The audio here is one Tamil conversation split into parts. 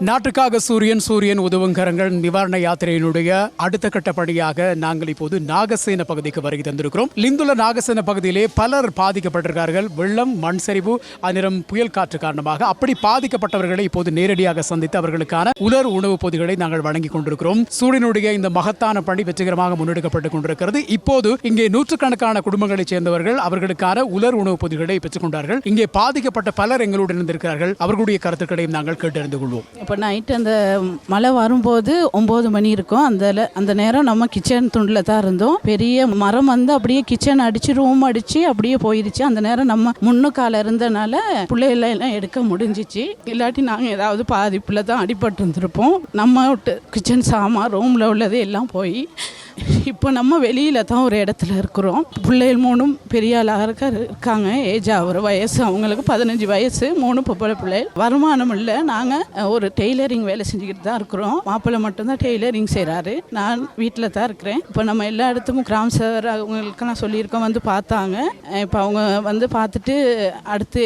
நாட்டுக்காக சூரியன் சூரியன் உதவுங்கரங்கள் நிவாரண யாத்திரையினுடைய அடுத்த கட்ட பணியாக நாங்கள் இப்போது நாகசேன பகுதிக்கு வருகை தந்திருக்கிறோம். லிந்துல நாகசேன பகுதியிலே பலர் பாதிக்கப்பட்டிருக்கிறார்கள். வெள்ளம் மண் சரிவு அந்நிறம் புயல் காற்று காரணமாக அப்படி பாதிக்கப்பட்டவர்களை இப்போது நேரடியாக சந்தித்து அவர்களுக்கான உலர் உணவுப் பொதிகளை நாங்கள் வழங்கிக் கொண்டிருக்கிறோம். சூரியனுடைய இந்த மகத்தான பணி வெற்றிகரமாக முன்னெடுக்கப்பட்டுக் கொண்டிருக்கிறது. இப்போது இங்கே நூற்றுக்கணக்கான குடும்பங்களைச் சேர்ந்தவர்கள் அவர்களுக்கான உலர் உணவுப் பொதிகளை பெற்றுக் கொண்டார்கள். இங்கே பாதிக்கப்பட்ட பலர் எங்களுடன் இருந்திருக்கிறார்கள் அவர்களுடைய கருத்துக்களையும் நாங்கள் கேட்டறிந்து கொள்வோம். இப்போ நைட்டு அந்த மழை வரும்போது ஒம்பது மணி இருக்கும். அந்த அந்த நேரம் நம்ம கிச்சன் துண்டில் தான் இருந்தோம். பெரிய மரம் வந்து அப்படியே கிச்சன் அடிச்சு ரூம் அடிச்சு அப்படியே போயிருச்சு. அந்த நேரம் நம்ம முன்னுக்கால இருந்தனால பிள்ளைகளை எல்லாம் எடுக்க முடிஞ்சிச்சு. இல்லாட்டி நாங்கள் ஏதாவது பாதிப்பில் தான் அடிபட்டு இருந்திருப்போம் நம்ம கிச்சன் சாமான் ரூமில் உள்ளது எல்லாம் போய் இப்போ நம்ம வெளியில் தான் ஒரு இடத்துல இருக்கிறோம். பிள்ளைகள் மூணும் பெரிய ஆளாக இருக்காங்க. ஏஜ் ஆகிற வயசு அவங்களுக்கு பதினஞ்சு வயசு மூணு பொம்பளை பிள்ளைகள் வருமானம் இல்லை. நாங்கள் ஒரு டெய்லரிங் வேலை செஞ்சுக்கிட்டு தான் இருக்கிறோம். மாப்பிள்ளை மட்டும்தான் டெய்லரிங் செய்கிறாரு நான் வீட்டில் தான் இருக்கிறேன். இப்போ நம்ம எல்லா இடத்துக்கும் கிராம சார் அவங்களுக்கு நான் சொல்லியிருக்கோம் வந்து பார்த்தாங்க. இப்போ அவங்க வந்து பார்த்துட்டு அடுத்து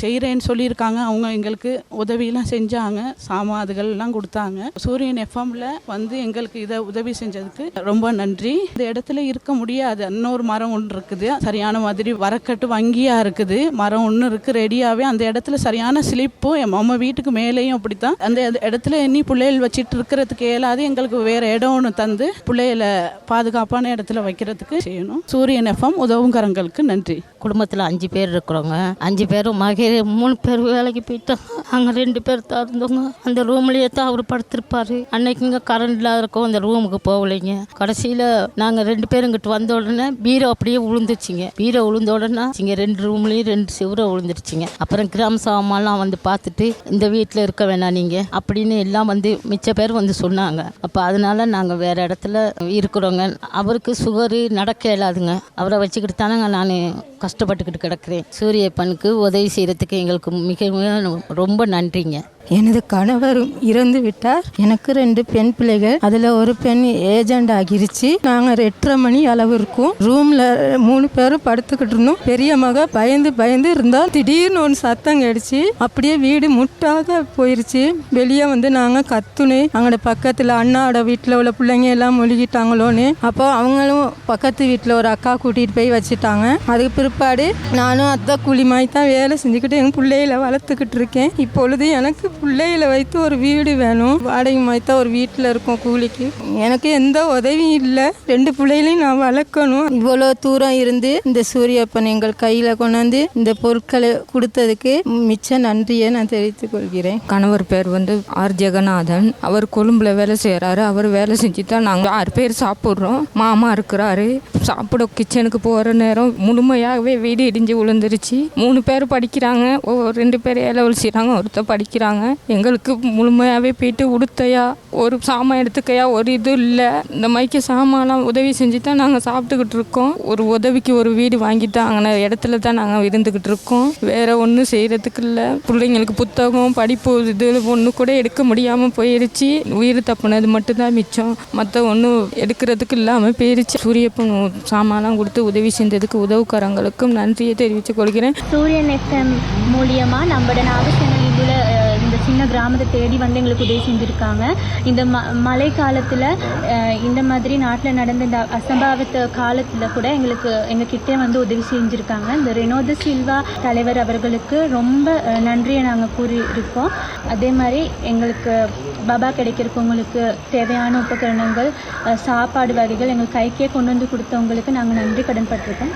செய்கிறேன்னு சொல்லியிருக்காங்க. அவங்க எங்களுக்கு உதவியெல்லாம் செஞ்சாங்க. சாமாதுகள்லாம் கொடுத்தாங்க. சூரியன் எஃப்எம்ல வந்து எங்களுக்கு இதை உதவி செஞ்சதுக்கு ரொம்ப நன்றி. இந்த இடத்துல இருக்க முடியாது. இன்னொரு மரம் ஒன்று இருக்குது. சரியான மாதிரி வரக்கட்டு வங்கியாக இருக்குது. மரம் ஒன்று இருக்கு ரெடியாகவே அந்த இடத்துல சரியான ஸ்லிப்பும் நம்ம வீட்டுக்கு மேலேயும் அப்படித்தான். அந்த இடத்துல இனி பிள்ளைகள் வச்சுட்டு இருக்கிறதுக்கு இயலாது. எங்களுக்கு வேற இடம் ஒன்று தந்து பிள்ளைகளை பாதுகாப்பான இடத்துல வைக்கிறதுக்கு செய்யணும். சூரியன் எஃப்எம் உதவும் கரங்களுக்கு நன்றி. குடும்பத்தில் அஞ்சு பேர் இருக்கிறோங்க. அஞ்சு பேரும் மகே மூணு பேர் வேலைக்கு போயிட்டோம். அங்கே ரெண்டு பேர் தான் இருந்தோங்க. அந்த ரூம்லேயே தான் அவர் படுத்திருப்பார். அன்னைக்குங்க கரண்ட் இல்லாத இருக்கோம் அந்த ரூமுக்கு போகலைங்க. கடைசியில் நாங்கள் ரெண்டு பேரும் இங்கிட்டு வந்த உடனே பீரோ அப்படியே விழுந்துருச்சுங்க பீரோ விழுந்த உடனே இங்கே ரெண்டு ரூம்லேயும் ரெண்டு சிவரை விழுந்துருச்சுங்க அப்புறம் கிராம சபமெல்லாம் வந்து பார்த்துட்டு இந்த வீட்டில் இருக்க வேணாம் நீங்கள் அப்படின்னு எல்லாம் வந்து மிச்ச பேர் வந்து சொன்னாங்க. அப்போ அதனால நாங்கள் வேறு இடத்துல இருக்கிறோங்க. அவருக்கு சுகரு நடக்க இயலாதுங்க அவரை வச்சுக்கிட்டு தானேங்க நான் கஷ்டப்பட்டுக்கிட்டு கிடக்கிறேன். சூரியப்பனுக்கு உதவி செய்கிறதுக்கு எங்களுக்கு மிக மிக ரொம்ப நன்றிங்க. எனது கணவர் இறந்து விட்டார். எனக்கு ரெண்டு பெண் பிள்ளைகள். அதுல ஒரு பெண் ஏஜென்ட் ஆகிருச்சு. நாங்க எட்டரை மணி அளவு இருக்கும். ரூம்ல மூணு பேரும் படுத்துக்கிட்டு இருந்தோம். பெரிய மக பயந்து பயந்து இருந்தால் திடீர்னு ஒரு சத்தம் கேடுச்சு அப்படியே வீடு முட்டாக போயிருச்சு. வெளியே வந்து நாங்க கத்துனே அங்கட பக்கத்துல அண்ணாவோட வீட்டில் உள்ள பிள்ளைங்க எல்லாம் மொழிகிட்டாங்களோன்னு அப்போ அவங்களும் பக்கத்து வீட்டில் ஒரு அக்கா கூட்டிகிட்டு போய் வச்சுட்டாங்க. அதுக்கு பிற்பாடு நானும் அத்தை கூலிமாய் தான் வேலை செஞ்சுக்கிட்டு எங்கள் பிள்ளைகளை வளர்த்துக்கிட்டு இருக்கேன். இப்பொழுது எனக்கு பிள்ளைகளை வைத்து ஒரு வீடு வேணும். வாடகை மாதிரி ஒரு வீட்டில் இருக்கும் கூலிக்கு. எனக்கு எந்த உதவியும் இல்லை. ரெண்டு பிள்ளைகளையும் நான் வளர்க்கணும். இவ்வளோ தூரம் இருந்து இந்த சூரியப்பன் எங்கள் கையில் கொண்டாந்து இந்த பொருட்களை கொடுத்ததுக்கு மிச்ச நன்றியை நான் தெரிவித்துக் கொள்கிறேன். கணவர் பேர் வந்து ஆர். ஜெகநாதன். அவர் கொழும்புல வேலை செய்கிறாரு அவர் வேலை செஞ்சு தான் நாங்கள் ஆறு பேர் சாப்பிட்றோம். மாமா இருக்கிறாரு. சாப்பிட கிச்சனுக்கு போகிற நேரம் முழுமையாகவே வீடு இடிஞ்சு விழுந்துருச்சு. மூணு பேர் படிக்கிறாங்க. ஒரு ரெண்டு பேர் ஏழை செய்கிறாங்க ஒருத்தர் படிக்கிறாங்க. எங்களுக்கு முழுமையாகவே போயிட்டு உடுத்தையா ஒரு சாமான் எடுத்துக்கையா ஒரு இது இல்லை. இந்த மாதிரிக்கு சாமான்லாம் உதவி செஞ்சு தான் நாங்கள் சாப்பிட்டுக்கிட்டு இருக்கோம். ஒரு உதவிக்கு ஒரு வீடு வாங்கி தான் அங்கே இடத்துல தான் நாங்கள் இருந்துக்கிட்டு இருக்கோம். வேற ஒன்றும் செய்கிறதுக்கு இல்லை. பிள்ளைங்களுக்கு புத்தகம் படிப்பு இது ஒன்று கூட எடுக்க முடியாமல் போயிடுச்சு உயிர் தப்புனது மட்டும்தான் மிச்சம். மற்ற ஒன்றும் எடுக்கிறதுக்கு இல்லாமல் போயிருச்சு. சூரியப்பன் சாமான்லாம் கொடுத்து உதவி செஞ்சதுக்கு உதவுக்காரங்களுக்கும் நன்றியை தெரிவித்துக் கொள்கிறேன். சூரியன் எஃப்எம் மூலியமாக நம்மளோட நாகசேனையில் சின்ன கிராமத்தை தேடி வந்து எங்களுக்கு உதவி செஞ்சுருக்காங்க. இந்த ம மழை காலத்தில் இந்த மாதிரி நாட்டில் நடந்த இந்த அசம்பாவித்த காலத்தில் கூட எங்களுக்கு எங்கள் கிட்டே வந்து உதவி செஞ்சுருக்காங்க. இந்த ரெனோத சில்வா தலைவர் அவர்களுக்கு ரொம்ப நன்றியை நாங்கள் கூறியிருக்கோம். அதே மாதிரி எங்களுக்கு பபா கிடைக்கிறவங்களுக்கு தேவையான உபகரணங்கள் சாப்பாடு வகைகள் எங்கள் கைக்கே கொண்டு வந்து கொடுத்தவங்களுக்கு நாங்கள் நன்றி கடன் பட்டிருக்கோம்.